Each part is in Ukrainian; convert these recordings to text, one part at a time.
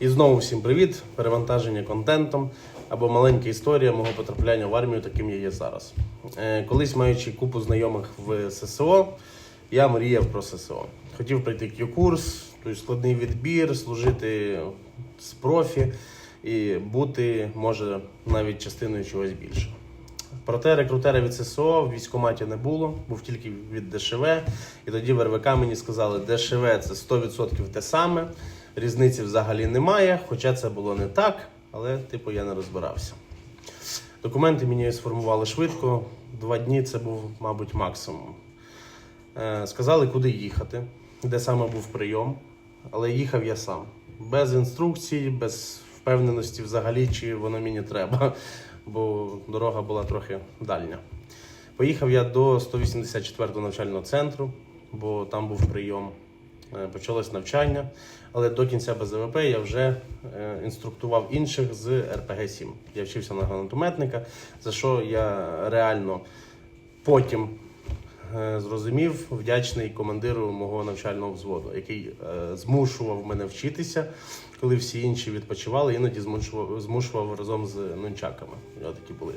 І знову всім привіт! Перевантаження контентом або маленька історія мого потрапляння в армію, таким я є зараз. Е, колись маючи купу знайомих в ССО, я мріяв про ССО. Хотів пройти Q-курс, складний відбір, служити з профі і бути, може, навіть частиною чогось більшого. Проте рекрутера від ССО в військкоматі не було, був тільки від ДШВ. І тоді в РВК мені сказали, ДШВ це 100% те саме, різниці взагалі немає, хоча це було не так, але типу я не розбирався. Документи мені сформували швидко, два дні це був, мабуть, максимум. Е, Сказали, куди їхати, де саме був прийом, але їхав я сам. Без інструкцій, без впевненості взагалі, чи воно мені треба, бо дорога була трохи дальня. Поїхав я до 184-го навчального центру, бо там був прийом. Е, Почалось навчання, але до кінця БЗВП я вже е, інструктував інших з РПГ-7. Я вчився на гранатометника, за що я реально потім е, зрозумів, вдячний командиру мого навчального взводу, який змушував мене вчитися, коли всі інші відпочивали, іноді змушував, разом з нунчаками. Нього такі були.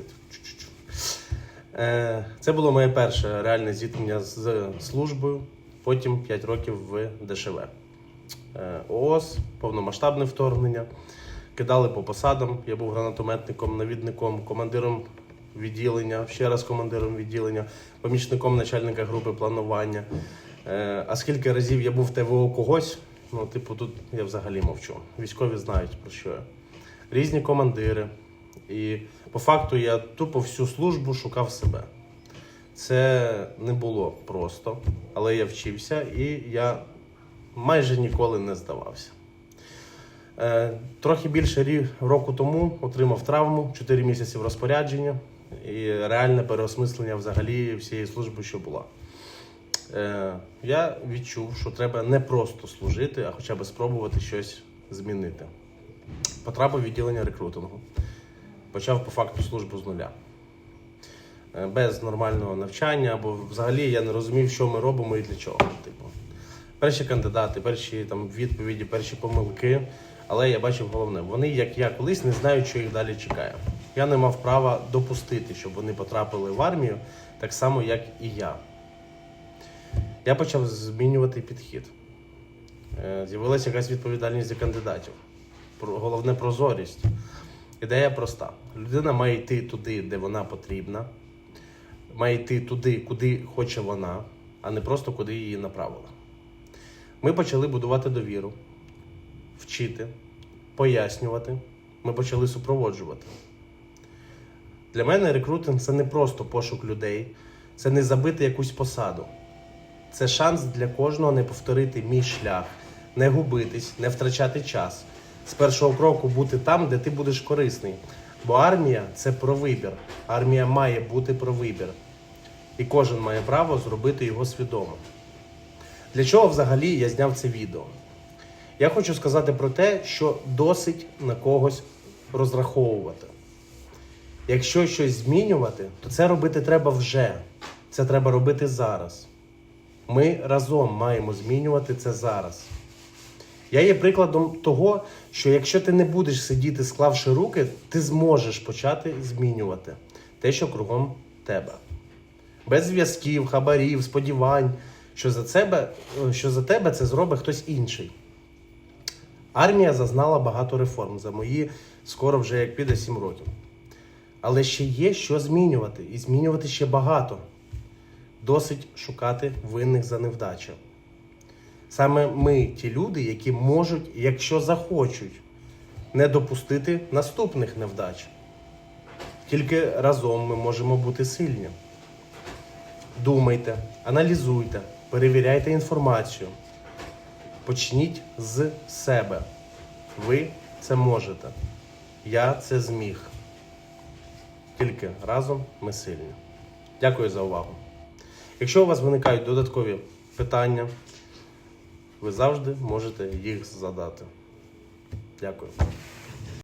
Це було моє перше реальне зіткнення з службою, потім 5 років в ДШВ. Е, ООС, повномасштабне вторгнення. Кидали по посадам. Я був гранатометником, навідником, командиром відділення, ще раз командиром відділення, помічником начальника групи планування. Е, А скільки разів я був ТВО когось, ну, типу, тут я взагалі мовчу. Військові знають про що я. Різні командири. І по факту я тупо всю службу шукав себе. Це не було просто, але я вчився і я майже ніколи не здавався. Е, трохи більше року тому отримав травму, 4 місяці в розпорядження і реальне переосмислення взагалі всієї служби, що була. Е, я відчув, що треба не просто служити, а хоча б спробувати щось змінити. Потрапив відділення рекрутингу. Почав по факту службу з нуля. Е, Без нормального навчання, або взагалі я не розумів, що ми робимо і для чого. Типу, перші кандидати, перші там відповіді, перші помилки. Але я бачив головне, вони, як я колись, не знають, що їх далі чекає. Я не мав права допустити, щоб вони потрапили в армію так само, як і я. Я почав змінювати підхід. Е, З'явилася якась відповідальність за кандидатів. Головне прозорість. Ідея проста: людина має йти туди, де вона потрібна, має йти туди, куди хоче вона, а не просто куди її направили. Ми почали будувати довіру, вчити, пояснювати. Ми почали супроводжувати. Для мене рекрутинг це не просто пошук людей, це не забити якусь посаду. Це шанс для кожного не повторити мій шлях, не губитись, не втрачати час. З першого кроку бути там, де ти будеш корисний. Бо армія це про вибір. Армія має бути про вибір. І кожен має право зробити його свідомо. Для чого взагалі я зняв це відео? Я хочу сказати про те, що досить на когось розраховувати. Якщо щось змінювати, то це робити треба вже. Це треба робити зараз. Ми разом маємо змінювати це зараз. Я є прикладом того, що якщо ти не будеш сидіти, склавши руки, ти зможеш почати змінювати те, що кругом тебе. Без зв'язків, хабарів, сподівань, що за, тебе, що за тебе це зробить хтось інший. Армія зазнала багато реформ за мої скоро вже як піде 7 років. Але ще є що змінювати, і змінювати ще багато. Досить шукати винних за невдачу. Саме ми ті люди, які можуть, якщо захочуть, не допустити наступних невдач. Тільки разом ми можемо бути сильні. Думайте, аналізуйте, перевіряйте інформацію. Почніть з себе. Ви це можете. Я це зміг. Тільки разом ми сильні. Дякую за увагу. Якщо у вас виникають додаткові питання, ви завжди можете їх задати. Дякую.